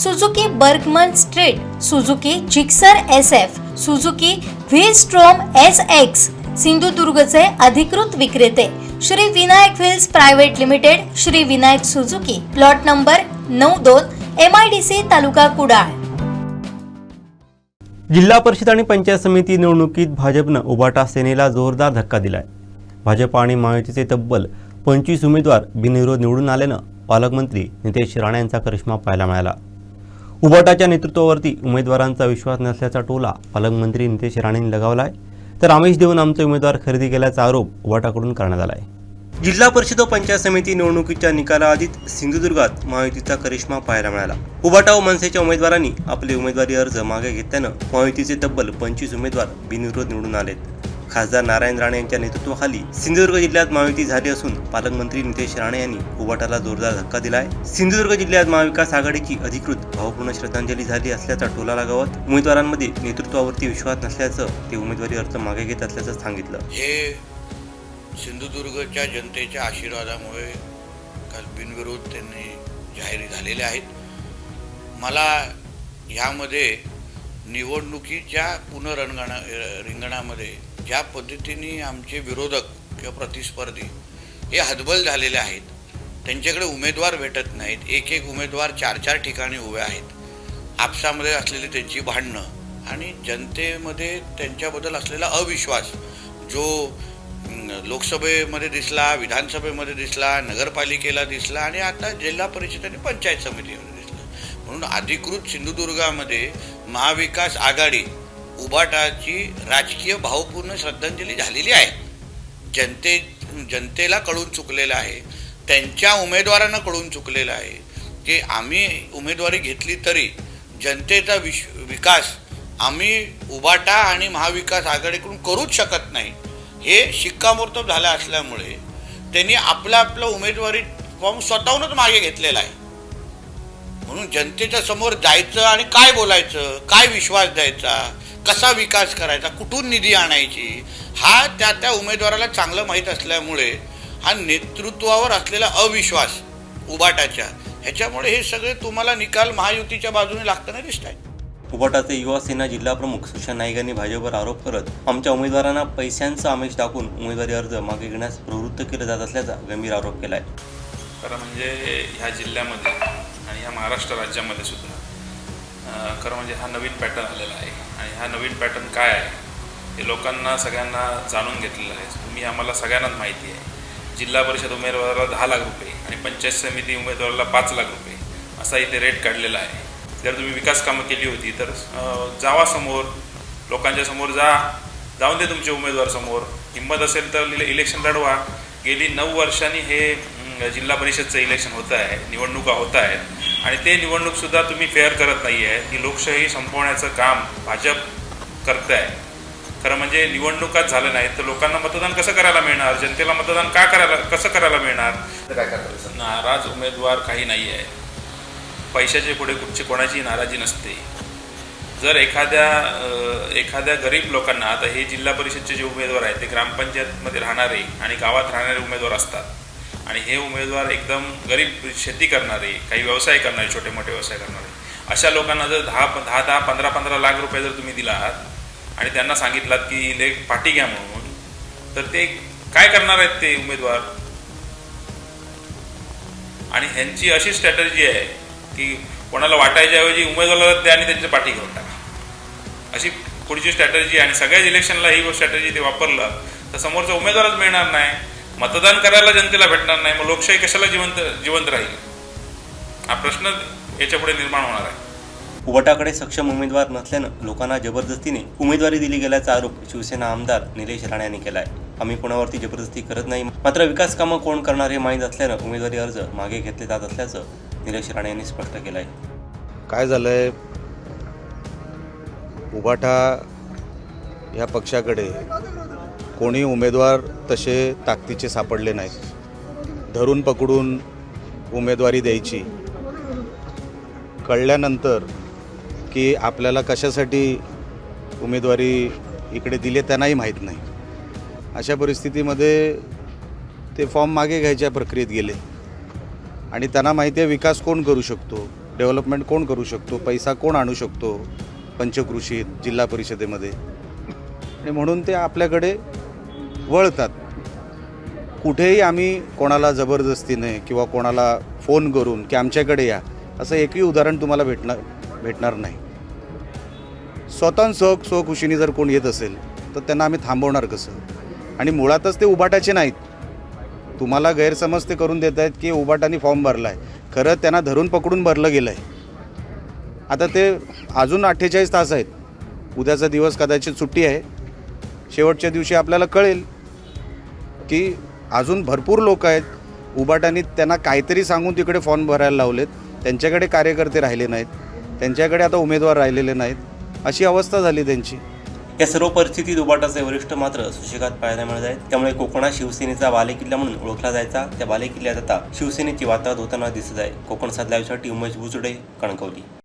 Suzuki Burgman Street Suzuki Gixxer S F Suzuki V Strom S X सिंधुदुर्गचे अधिकृत विक्रेते Shri Vinayak wheels private limited Shri Vinayak Suzuki plot number नऊ दोन M I D C taluka Kudal. जिल्हा परिषद आणि पंचायत समिती निवडणुकीत भाजपनं उभाटा सेनेला जोरदार धक्का दिलाय. भाजप आणि महायुतीचे तब्बल पंचवीस उमेदवार बिनविरोध निवडून आल्यानं पालकमंत्री नितेश राणे यांचा करिश्मा पाहायला मिळाला. उबाटाच्या नेतृत्वावरती उमेदवारांचा विश्वास नसल्याचा टोला पालकमंत्री नितेश राणेंनी लगावला आहे तर आमिष देऊन आमचे उमेदवार खरेदी केल्याचा आरोप उबाटाकडून करण्यात आला आहे जिल्हा परिषद व पंचायत समिती निवडणुकीच्या निकालाआधीच सिंधुदुर्गात महायुतीचा करिश्मा पाहायला मिळाला. उबाटा व मनसेच्या उमेदवारांनी आपले उमेदवारी अर्ज मागे घेतल्यानं महायुतीचे तब्बल पंचवीस उमेदवार बिनविरोध निवडून आलेत. खासदार नारायण राणे यांच्या नेतृत्वाखाली सिंधुदुर्ग जिल्ह्यात महायुती झाली असून पालकमंत्री नितेश राणे यांनी उबाटाला जोरदार धक्का दिलाय. सिंधुदुर्ग जिल्ह्यात महाविकास आघाडीची अधिकृत भावपूर्ण श्रद्धांजली झाली असल्याचा टोला लागावत उमेदवारांमध्ये नेतृत्वावरती विश्वास नसल्याचं ते उमेदवारी अर्ज मागे घेत असल्याचं सांगितलं. हे सिंधुदुर्गच्या जनतेच्या आशीर्वादामुळे काल बिनविरोध त्यांनी जाहीर झालेले आहेत. मला ह्यामध्ये निवडणुकीच्या पुनरंगणा रिंगणामध्ये ज्या पद्धतीने आमचे विरोधक किंवा प्रतिस्पर्धी हे हतबल झालेले आहेत त्यांच्याकडे उमेदवार भेटत नाहीत एक एक उमेदवार चार चार ठिकाणी उभे आहेत. आपसामध्ये असलेली त्यांची भांडणं आणि जनतेमध्ये त्यांच्याबद्दल असलेला अविश्वास जो लोकसभेमध्ये दिसला विधानसभेमध्ये दिसला नगरपालिकेला दिसला आणि आता जिल्हा परिषद आणि पंचायत समितीमध्ये दिसला. म्हणून अधिकृत सिंधुदुर्गामध्ये महाविकास आघाडी उबाटाची राजकीय भावपूर्ण श्रद्धांजली झालेली आहे. जनते जनतेला कळून चुकलेलं आहे. त्यांच्या उमेदवारांना कळून चुकलेलं आहे. की आम्ही उमेदवारी घेतली तरी जनतेचा विश विकास आम्ही उबाटा आणि महाविकास आघाडीकडून करूच शकत नाही. हे शिक्कामोर्तब झालं असल्यामुळे त्यांनी आपलं आपलं उमेदवारी फॉर्म स्वतःहूनच मागे घेतलेला आहे. म्हणून जनतेच्या समोर जायचं आणि काय बोलायचं काय विश्वास द्यायचा कसा विकास करायचा कुठून निधी आणायची हा त्या त्या उमेदवाराला चांगलं माहीत असल्यामुळे हा नेतृत्वावर असलेला अविश्वास उबाटाच्या ह्याच्यामुळे हे सगळे तुम्हाला निकाल महायुतीच्या बाजूने लागताना दिसत आहेत उबाटाचे युवा सेना जिल्हा प्रमुख सुशांत नाईक यांनी भाजपवर आरोप करत आमच्या उमेदवारांना पैशांचा आमिष दाखवून उमेदवारी अर्ज मागे घेण्यास प्रवृत्त केलं जात असल्याचा गंभीर आरोप केला आहे खरं म्हणजे ह्या जिल्ह्यामध्ये आणि ह्या महाराष्ट्र राज्यामध्ये सुद्धा खरं म्हणजे हा नवीन पॅटर्न आलेला आहे. आणि हा नवीन पॅटर्न काय आहे हे लोकांना सगळ्यांना जाणून घेतलेलं आहे. तुम्ही आम्हाला सगळ्यांनाच माहिती आहे. जिल्हा परिषद उमेदवाराला दहा लाख रुपये आणि पंचायत समिती उमेदवाराला पाच लाख रुपये असा इथे रेट काढलेला आहे. जर तुम्ही विकास कामं केली होती तर जावा समोर लोकांच्या समोर जा. जाऊन दे तुमचे उमेदवार समोर. हिंमत असेल तर इलेक्शन लढवा. गेली नऊ वर्षांनी हे जिल्हा परिषदचं इलेक्शन होत आहे निवडणुका होत आहेत. आणि ते निवडणूकसुद्धा तुम्ही फेअर करत नाही आहे ही लोकशाही संपवण्याचं काम भाजप करत आहे खरं म्हणजे निवडणुकाच झालं नाही तर लोकांना मतदान कसं करायला मिळणार? जनतेला मतदान का करायला कसं करायला मिळणार? नाराज उमेदवार काही नाही आहे पैशाच्या पुढे कुठची कोणाची नाराजी नसते. जर एखाद्या एखाद्या गरीब लोकांना आता हे जिल्हा परिषदचे जे उमेदवार आहेत ते ग्रामपंचायतमध्ये राहणारे आणि गावात राहणारे उमेदवार असतात. आणि हे उमेदवार एकदम गरीब शेती करणारे काही व्यवसाय करणारे छोटे मोठे व्यवसाय करणारे. अशा लोकांना जर दहा दहा दहा पंधरा पंधरा लाख रुपये जर तुम्ही दिला आहात आणि त्यांना सांगितलात की ले पाठी घ्या म्हणून तर ते काय करणार आहेत ते उमेदवार? आणि ह्यांची अशी स्ट्रॅटर्जी आहे की कोणाला वाटायच्याऐवजी उमेदवाराला द्या आणि त्यांच्या पाठी घेऊन टाका. अशी पुढची स्ट्रॅटर्जी आणि सगळ्याच इलेक्शनला ही स्ट्रॅटर्जी ते वापरलं तर समोरचा उमेदवारच मिळणार नाही. मतदान करायला जनतेला भेटणार नाही मग लोकशाही कशाला जिवंत जिवंत राहील? हा प्रश्न याच्यापुढे निर्माण होणार आहे. उबाटाकडे सक्षम उमेदवार नसल्यानं लोकांना जबरदस्तीने उमेदवारी दिली गेल्याचा आरोप शिवसेना आमदार निलेश राणे यांनी केला आहे आम्ही कोणावरती जबरदस्ती करत नाही मात्र विकास कामं कोण करणार हे माहीत असल्यानं उमेदवारी अर्ज मागे घेतले जात असल्याचं निलेश राणे यांनी स्पष्ट केलं आहे काय झालं आहे उभाटा ह्या पक्षाकडे कोणी उमेदवार तसे ताकदीचे सापडले नाहीत. धरून पकडून उमेदवारी द्यायची. कळल्यानंतर की आपल्याला कशासाठी उमेदवारी इकडे दिले त्यांनाही माहीत नाही. अशा परिस्थितीमध्ये ते फॉर्म मागे घ्यायच्या प्रक्रियेत गेले. आणि त्यांना माहिती आहे विकास कोण करू शकतो डेव्हलपमेंट कोण करू शकतो पैसा कोण आणू शकतो पंचकृषीत जिल्हा परिषदेमध्ये. आणि म्हणून ते आपल्याकडे वळतात. कुठेही आम्ही कोणाला जबरदस्तीने किंवा कोणाला फोन करून की आमच्याकडे या असं एकही उदाहरण तुम्हाला भेटणार भेटणार नाही. स्वतः स्व स्वखुशीने जर कोण येत असेल तर त्यांना आम्ही थांबवणार कसं? आणि मुळातच ते उबाटाचे नाहीत. तुम्हाला गैरसमज ते करून देत आहेत की उबाटाने फॉर्म भरला आहे खरं त्यांना धरून पकडून भरलं गेलं आहे आता ते अजून अठ्ठेचाळीस तास आहेत. उद्याचा दिवस कदाचित सुट्टी आहे. शेवटच्या दिवशी आपल्याला कळेल. की अजून भरपूर लोक आहेत. उबाटानी त्यांना काहीतरी सांगून तिकडे फॉर्म भरायला लावलेत. त्यांच्याकडे कार्यकर्ते राहिले नाहीत. त्यांच्याकडे आता उमेदवार राहिलेले नाहीत. अशी अवस्था झाली त्यांची. या सर्व परिस्थितीत उबाटाचे वरिष्ठ मात्र सुशेगात पाहायला मिळत आहेत. त्यामुळे कोकणात शिवसेनेचा बालेकिल्ला म्हणून ओळखला जायचा. त्या बालेकिल्ल्यात आता शिवसेनेची वातावरण होताना दिसत आहे. कोकण सात उमेश बुचडे कणकवली.